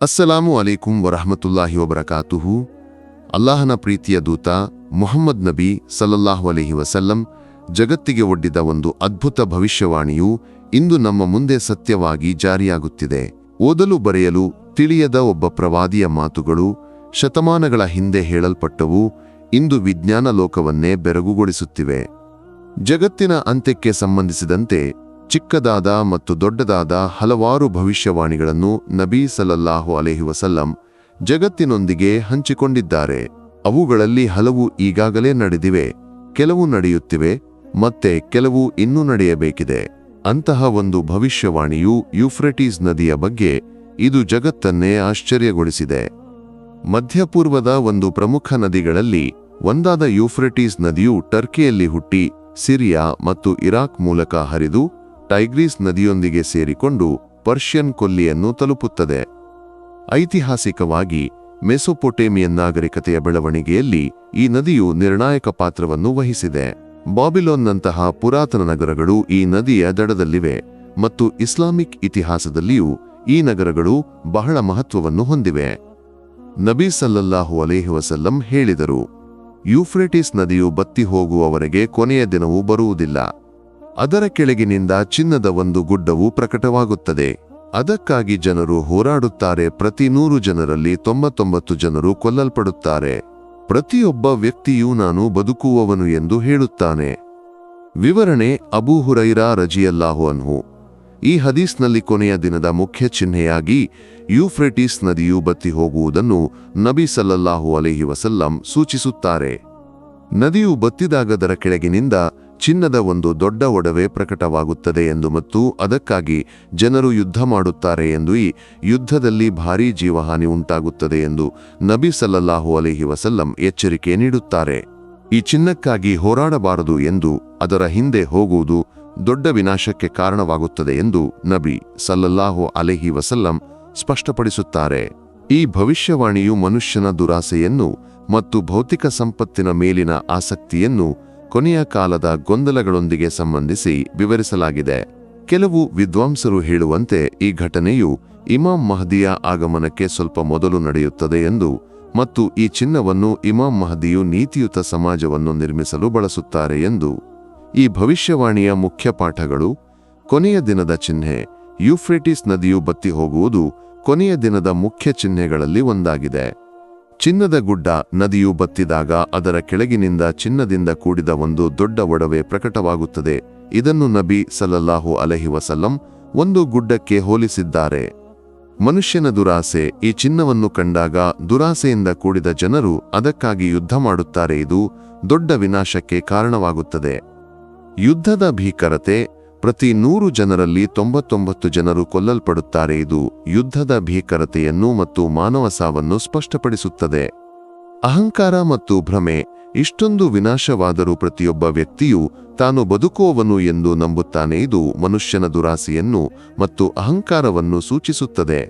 ಅಸ್ಸಲಾಮು ಅಲೈಕುಂ ವರಹಮತುಲ್ಲಾಹಿ ವಬರಕಾತುಹು. ಅಲ್ಲಾಹನ ಪ್ರೀತಿಯ ದೂತ ಮೊಹಮ್ಮದ್ ನಬಿ ಸಲ್ಲಲ್ಲಾಹು ಅಲೈಹಿ ವಸಲ್ಲಂ ಜಗತ್ತಿಗೆ ಒಡ್ಡಿದ ಒಂದು ಅದ್ಭುತ ಭವಿಷ್ಯವಾಣಿಯು ಇಂದು ನಮ್ಮ ಮುಂದೆ ಸತ್ಯವಾಗಿ ಜಾರಿಯಾಗುತ್ತಿದೆ. ಓದಲು ಬರೆಯಲು ತಿಳಿಯದ ಒಬ್ಬ ಪ್ರವಾದಿಯ ಮಾತುಗಳು ಶತಮಾನಗಳ ಹಿಂದೆ ಹೇಳಲ್ಪಟ್ಟವು ಇಂದು ವಿಜ್ಞಾನ ಲೋಕವನ್ನೇ ಬೆರಗುಗೊಳಿಸುತ್ತಿವೆ. ಜಗತ್ತಿನ ಅಂತ್ಯಕ್ಕೆ ಸಂಬಂಧಿಸಿದಂತೆ ಚಿಕ್ಕದಾದ ಮತ್ತು ದೊಡ್ಡದಾದ ಹಲವಾರು ಭವಿಷ್ಯವಾಣಿಗಳನ್ನು ನಬಿ ಸಲಲ್ಲಾಹು ಅಲೆಹಿ ವಸಲ್ಲಂ ಜಗತ್ತಿನೊಂದಿಗೆ ಹಂಚಿಕೊಂಡಿದ್ದಾರೆ. ಅವುಗಳಲ್ಲಿ ಹಲವು ಈಗಾಗಲೇ ನಡೆದಿವೆ, ಕೆಲವು ನಡೆಯುತ್ತಿವೆ, ಮತ್ತೆ ಕೆಲವು ಇನ್ನೂ ನಡೆಯಬೇಕಿದೆ. ಅಂತಹ ಒಂದು ಭವಿಷ್ಯವಾಣಿಯು ಯುಫ್ರೆಟೀಸ್ ನದಿಯ ಬಗ್ಗೆ ಇದು ಜಗತ್ತನ್ನೇ ಆಶ್ಚರ್ಯಗೊಳಿಸಿದೆ. ಮಧ್ಯಪೂರ್ವದ ಒಂದು ಪ್ರಮುಖ ನದಿಗಳಲ್ಲಿ ಒಂದಾದ ಯೂಫ್ರೆಟೀಸ್ ನದಿಯು ಟರ್ಕಿಯಲ್ಲಿ ಹುಟ್ಟಿ, ಸಿರಿಯಾ ಮತ್ತು ಇರಾಕ್ ಮೂಲಕ ಹರಿದು ಟೈಗ್ರೀಸ್ ನದಿಯೊಂದಿಗೆ ಸೇರಿಕೊಂಡು ಪರ್ಷಿಯನ್ ಕೊಲ್ಲಿಯನ್ನು ತಲುಪುತ್ತದೆ. ಐತಿಹಾಸಿಕವಾಗಿ ಮೆಸೊಪೊಟೇಮಿಯನ್ ನಾಗರಿಕತೆಯ ಬೆಳವಣಿಗೆಯಲ್ಲಿ ಈ ನದಿಯು ನಿರ್ಣಾಯಕ ಪಾತ್ರವನ್ನು ವಹಿಸಿದೆ. ಬಾಬಿಲೋನ್ನಂತಹ ಪುರಾತನ ನಗರಗಳು ಈ ನದಿಯ ದಡದಲ್ಲಿವೆ ಮತ್ತು ಇಸ್ಲಾಮಿಕ್ ಇತಿಹಾಸದಲ್ಲಿಯೂ ಈ ನಗರಗಳು ಬಹಳ ಮಹತ್ವವನ್ನು ಹೊಂದಿವೆ. ನಬಿ ಸಲ್ಲಲ್ಲಾಹು ಅಲೇಹಿ ವಸಲ್ಲಂ ಹೇಳಿದರು, ಯೂಫ್ರೆಟಿಸ್ ನದಿಯು ಬತ್ತಿ ಹೋಗುವವರೆಗೆ ಕೊನೆಯ ದಿನವೂ ಬರುವುದಿಲ್ಲ. ಅದರ ಕೆಳಗಿನಿಂದ ಚಿನ್ನದ ಒಂದು ಗುಡ್ಡವು ಪ್ರಕಟವಾಗುತ್ತದೆ. ಅದಕ್ಕಾಗಿ ಜನರು ಹೋರಾಡುತ್ತಾರೆ. ಪ್ರತಿ ನೂರು ಜನರಲ್ಲಿ ತೊಂಬತ್ತೊಂಬತ್ತು ಜನರು ಕೊಲ್ಲಲ್ಪಡುತ್ತಾರೆ. ಪ್ರತಿಯೊಬ್ಬ ವ್ಯಕ್ತಿಯೂ ನಾನು ಬದುಕುವವನು ಎಂದು ಹೇಳುತ್ತಾನೆ. ವಿವರಣೆ ಅಬೂ ಹುರೈರಾ ರಜಿಯಲ್ಲಾಹು ಅನ್ಹು. ಈ ಹದೀಸ್ನಲ್ಲಿ ಕೊನೆಯ ದಿನದ ಮುಖ್ಯ ಚಿಹ್ನೆಯಾಗಿ ಯೂಫ್ರೆಟಿಸ್ ನದಿಯು ಬತ್ತಿ ಹೋಗುವುದನ್ನು ನಬಿ ಸಲ್ಲಲ್ಲಾಹು ಅಲೈಹಿ ವಸಲ್ಲಂ ಸೂಚಿಸುತ್ತಾರೆ. ನದಿಯು ಬತ್ತಿದಾಗದರ ಕೆಳಗಿನಿಂದ ಚಿನ್ನದ ಒಂದು ದೊಡ್ಡ ಒಡವೆ ಪ್ರಕಟವಾಗುತ್ತದೆ ಎಂದು ಮತ್ತು ಅದಕ್ಕಾಗಿ ಜನರು ಯುದ್ಧ ಮಾಡುತ್ತಾರೆ ಎಂದು ಈ ಯುದ್ಧದಲ್ಲಿ ಭಾರೀ ಜೀವಹಾನಿ ಉಂಟಾಗುತ್ತದೆ ಎಂದು ನಬಿ ಸಲ್ಲಲ್ಲಾಹು ಅಲೈಹಿ ವಸಲ್ಲಂ ಎಚ್ಚರಿಕೆ ನೀಡುತ್ತಾರೆ. ಈ ಚಿನ್ನಕ್ಕಾಗಿ ಹೋರಾಡಬಾರದು ಎಂದು ಅದರ ಹಿಂದೆ ಹೋಗುವುದು ದೊಡ್ಡ ವಿನಾಶಕ್ಕೆ ಕಾರಣವಾಗುತ್ತದೆ ಎಂದು ನಬಿ ಸಲ್ಲಲ್ಲಾಹು ಅಲೆಹಿ ವಸಲ್ಲಂ ಸ್ಪಷ್ಟಪಡಿಸುತ್ತಾರೆ. ಈ ಭವಿಷ್ಯವಾಣಿಯು ಮನುಷ್ಯನ ದುರಾಸೆಯನ್ನು ಮತ್ತು ಭೌತಿಕ ಸಂಪತ್ತಿನ ಮೇಲಿನ ಆಸಕ್ತಿಯನ್ನು ಕೊನೆಯ ಕಾಲದ ಗೊಂದಲಗಳೊಂದಿಗೆ ಸಂಬಂಧಿಸಿ ವಿವರಿಸಲಾಗಿದೆ. ಕೆಲವು ವಿದ್ವಾಂಸರು ಹೇಳುವಂತೆ ಈ ಘಟನೆಯು ಇಮಾಂ ಮಹದಿಯ ಆಗಮನಕ್ಕೆ ಸ್ವಲ್ಪ ಮೊದಲು ನಡೆಯುತ್ತದೆ ಎಂದು ಮತ್ತು ಈ ಚಿನ್ನವನ್ನು ಇಮಾಂ ಮಹದಿಯು ನೀತಿಯುತ ಸಮಾಜವನ್ನು ನಿರ್ಮಿಸಲು ಬಳಸುತ್ತಾರೆ ಎಂದು. ಈ ಭವಿಷ್ಯವಾಣಿಯ ಮುಖ್ಯ ಪಾಠಗಳು, ಕೊನೆಯ ದಿನದ ಚಿಹ್ನೆ, ಯುಫ್ರೆಟಿಸ್ ನದಿಯು ಬತ್ತಿ ಹೋಗುವುದು ಕೊನೆಯ ದಿನದ ಮುಖ್ಯ ಚಿಹ್ನೆಗಳಲ್ಲಿ ಒಂದಾಗಿದೆ. ಚಿನ್ನದ ಗುಡ್ಡ ನದಿಯು ಬತ್ತಿದಾಗ ಅದರ ಕೆಳಗಿನಿಂದ ಚಿನ್ನದಿಂದ ಕೂಡಿದ ಒಂದು ದೊಡ್ಡ ಒಡವೆ ಪ್ರಕಟವಾಗುತ್ತದೆ. ಇದನ್ನು ನಬಿ ಸಲ್ಲಲ್ಲಾಹು ಅಲಹಿ ವಸಲ್ಲಂ ಒಂದು ಗುಡ್ಡಕ್ಕೆ ಹೋಲಿಸಿದ್ದಾರೆ. ಮನುಷ್ಯನ ದುರಾಸೆ ಈ ಚಿನ್ನವನ್ನು ಕಂಡಾಗ ದುರಾಸೆಯಿಂದ ಕೂಡಿದ ಜನರು ಅದಕ್ಕಾಗಿ ಯುದ್ಧ ಮಾಡುತ್ತಾರೆ. ಇದು ದೊಡ್ಡ ವಿನಾಶಕ್ಕೆ ಕಾರಣವಾಗುತ್ತದೆ. ಯುದ್ಧದ ಭೀಕರತೆ ಪ್ರತಿ ನೂರು ಜನರಲ್ಲಿ ತೊಂಬತ್ತೊಂಬತ್ತು ಜನರು ಕೊಲ್ಲಲ್ಪಡುತ್ತಾರೆ. ಇದು ಯುದ್ಧದ ಭೀಕರತೆಯನ್ನು ಮತ್ತು ಮಾನವ ಸಾವನ್ನು ಸ್ಪಷ್ಟಪಡಿಸುತ್ತದೆ. ಅಹಂಕಾರ ಮತ್ತು ಭ್ರಮೆ ಇಷ್ಟೊಂದು ವಿನಾಶವಾದರೂ ಪ್ರತಿಯೊಬ್ಬ ವ್ಯಕ್ತಿಯು ತಾನು ಬದುಕುವವನು ಎಂದು ನಂಬುತ್ತಾನೆ. ಇದು ಮನುಷ್ಯನ ದುರಾಸೆಯನ್ನು ಮತ್ತು ಅಹಂಕಾರವನ್ನು ಸೂಚಿಸುತ್ತದೆ.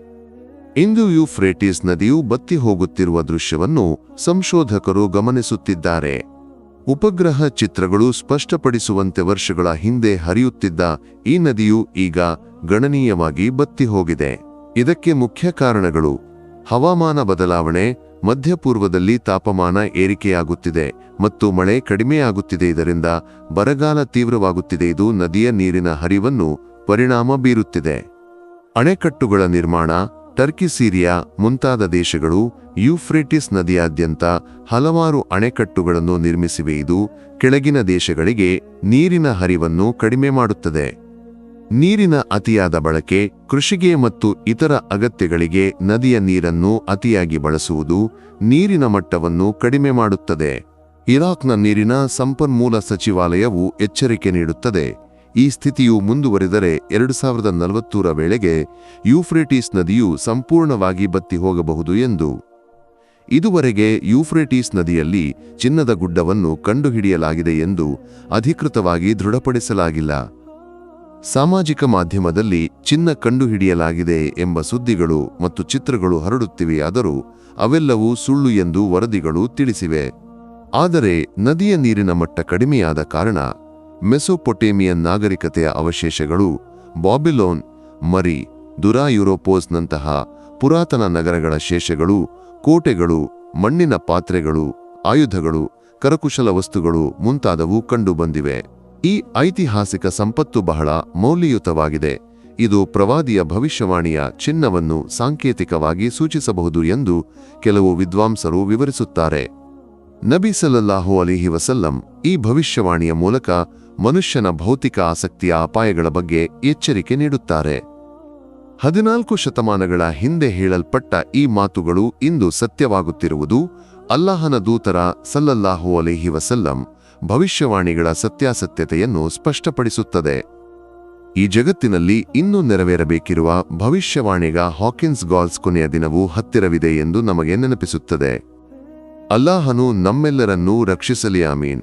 ಇಂದು ಯುಫ್ರೇಟಿಸ್ ನದಿಯು ಬತ್ತಿ ಹೋಗುತ್ತಿರುವ ದೃಶ್ಯವನ್ನು ಸಂಶೋಧಕರು ಗಮನಿಸುತ್ತಿದ್ದಾರೆ. ಉಪಗ್ರಹ ಚಿತ್ರಗಳು ಸ್ಪಷ್ಟಪಡಿಸುವಂತೆ ವರ್ಷಗಳ ಹಿಂದೆ ಹರಿಯುತ್ತಿದ್ದ ಈ ನದಿಯು ಈಗ ಗಣನೀಯವಾಗಿ ಬತ್ತಿ ಹೋಗಿದೆ ಇದಕ್ಕೆ ಮುಖ್ಯ ಕಾರಣಗಳು. ಹವಾಮಾನ ಬದಲಾವಣೆ, ಮಧ್ಯಪೂರ್ವದಲ್ಲಿ ತಾಪಮಾನ ಏರಿಕೆಯಾಗುತ್ತಿದೆ ಮತ್ತು ಮಳೆ ಕಡಿಮೆಯಾಗುತ್ತಿದೆ ಇದರಿಂದ ಬರಗಾಲ ತೀವ್ರವಾಗುತ್ತಿದೆ, ಇದು ನದಿಯ ನೀರಿನ ಹರಿವನ್ನು ಪರಿಣಾಮ ಬೀರುತ್ತಿದೆ. ಅಣೆಕಟ್ಟುಗಳ ನಿರ್ಮಾಣ ಟರ್ಕಿ, ಸಿರಿಯಾ ಮುಂತಾದ ದೇಶಗಳು ಯೂಫ್ರೆಟಿಸ್ ನದಿಯಾದ್ಯಂತ ಹಲವಾರು ಅಣೆಕಟ್ಟುಗಳನ್ನು ನಿರ್ಮಿಸಿವೆ. ಇದು ಕೆಳಗಿನ ದೇಶಗಳಿಗೆ ನೀರಿನ ಹರಿವನ್ನು ಕಡಿಮೆ ಮಾಡುತ್ತದೆ. ನೀರಿನ ಅತಿಯಾದ ಬಳಕೆ ಕೃಷಿಗೆ ಮತ್ತು ಇತರ ಅಗತ್ಯಗಳಿಗೆ ನದಿಯ ನೀರನ್ನು ಅತಿಯಾಗಿ ಬಳಸುವುದು ನೀರಿನ ಮಟ್ಟವನ್ನು ಕಡಿಮೆ ಮಾಡುತ್ತದೆ. ಇರಾಕ್ನ ನೀರಿನ ಸಂಪನ್ಮೂಲ ಸಚಿವಾಲಯವು ಎಚ್ಚರಿಕೆ ನೀಡುತ್ತದೆ. ಈ ಸ್ಥಿತಿಯು ಮುಂದುವರೆದರೆ ಎರಡು ಸಾವಿರದ ನಲವತ್ತೂರ ವೇಳೆಗೆ ಯೂಫ್ರೇಟಿಸ್ ನದಿಯು ಸಂಪೂರ್ಣವಾಗಿ ಬತ್ತಿ ಹೋಗಬಹುದು ಎಂದು. ಇದುವರೆಗೆ ಯೂಫ್ರೇಟಿಸ್ ನದಿಯಲ್ಲಿ ಚಿನ್ನದ ಗುಡ್ಡವನ್ನು ಕಂಡುಹಿಡಿಯಲಾಗಿದೆ ಎಂದು ಅಧಿಕೃತವಾಗಿ ದೃಢಪಡಿಸಲಾಗಿಲ್ಲ. ಸಾಮಾಜಿಕ ಮಾಧ್ಯಮದಲ್ಲಿ ಚಿನ್ನ ಕಂಡುಹಿಡಿಯಲಾಗಿದೆ ಎಂಬ ಸುದ್ದಿಗಳು ಮತ್ತು ಚಿತ್ರಗಳು ಹರಡುತ್ತಿವೆಯಾದರೂ ಅವೆಲ್ಲವೂ ಸುಳ್ಳು ಎಂದು ವರದಿಗಳು ತಿಳಿಸಿವೆ. ಆದರೆ ನದಿಯ ನೀರಿನ ಮಟ್ಟ ಕಡಿಮೆಯಾದ ಕಾರಣ ಮೆಸೊಪೊಟೇಮಿಯನ್ ನಾಗರಿಕತೆಯ ಅವಶೇಷಗಳು ಬಾಬಿಲೋನ್, ಮರಿ ದುರಾ ಯುರೋಪೋಸ್ನಂತಹ ಪುರಾತನ ನಗರಗಳ ಶೇಷಗಳು, ಕೋಟೆಗಳು, ಮಣ್ಣಿನ ಪಾತ್ರೆಗಳು, ಆಯುಧಗಳು, ಕರಕುಶಲ ವಸ್ತುಗಳು ಮುಂತಾದವು ಕಂಡುಬಂದಿವೆ. ಈ ಐತಿಹಾಸಿಕ ಸಂಪತ್ತು ಬಹಳ ಮೌಲ್ಯಯುತವಾಗಿದೆ. ಇದು ಪ್ರವಾದಿಯ ಭವಿಷ್ಯವಾಣಿಯ ಚಿನ್ನವನ್ನು ಸಾಂಕೇತಿಕವಾಗಿ ಸೂಚಿಸಬಹುದು ಎಂದು ಕೆಲವು ವಿದ್ವಾಂಸರು ವಿವರಿಸುತ್ತಾರೆ. ನಬಿ ಸಲ್ಲಲ್ಲಾಹು ಅಲಿಹಿ ವಸಲ್ಲಂ ಈ ಭವಿಷ್ಯವಾಣಿಯ ಮೂಲಕ ಮನುಷ್ಯನ ಭೌತಿಕ ಆಸಕ್ತಿಯ ಅಪಾಯಗಳ ಬಗ್ಗೆ ಎಚ್ಚರಿಕೆ ನೀಡುತ್ತಾರೆ. ಹದಿನಾಲ್ಕು ಶತಮಾನಗಳ ಹಿಂದೆ ಹೇಳಲ್ಪಟ್ಟ ಈ ಮಾತುಗಳು ಇಂದು ಸತ್ಯವಾಗುತ್ತಿರುವುದು ಅಲ್ಲಾಹನ ದೂತರ ಸಲ್ಲಲ್ಲಾಹು ಅಲಿಹಿ ವಸಲ್ಲಂ ಭವಿಷ್ಯವಾಣಿಗಳ ಸತ್ಯಾಸತ್ಯತೆಯನ್ನು ಸ್ಪಷ್ಟಪಡಿಸುತ್ತದೆ. ಈ ಜಗತ್ತಿನಲ್ಲಿ ಇನ್ನೂ ನೆರವೇರಬೇಕಿರುವ ಭವಿಷ್ಯವಾಣಿಗ ಹಾಕಿನ್ಸ್ ಗಾಲ್ಸ್ ಕೊನೆಯ ದಿನವೂ ಹತ್ತಿರವಿದೆ ಎಂದು ನಮಗೆ ನೆನಪಿಸುತ್ತದೆ. ಅಲ್ಲಾಹನು ನಮ್ಮೆಲ್ಲರನ್ನೂ ರಕ್ಷಿಸಲಿ, ಆಮೀನ್.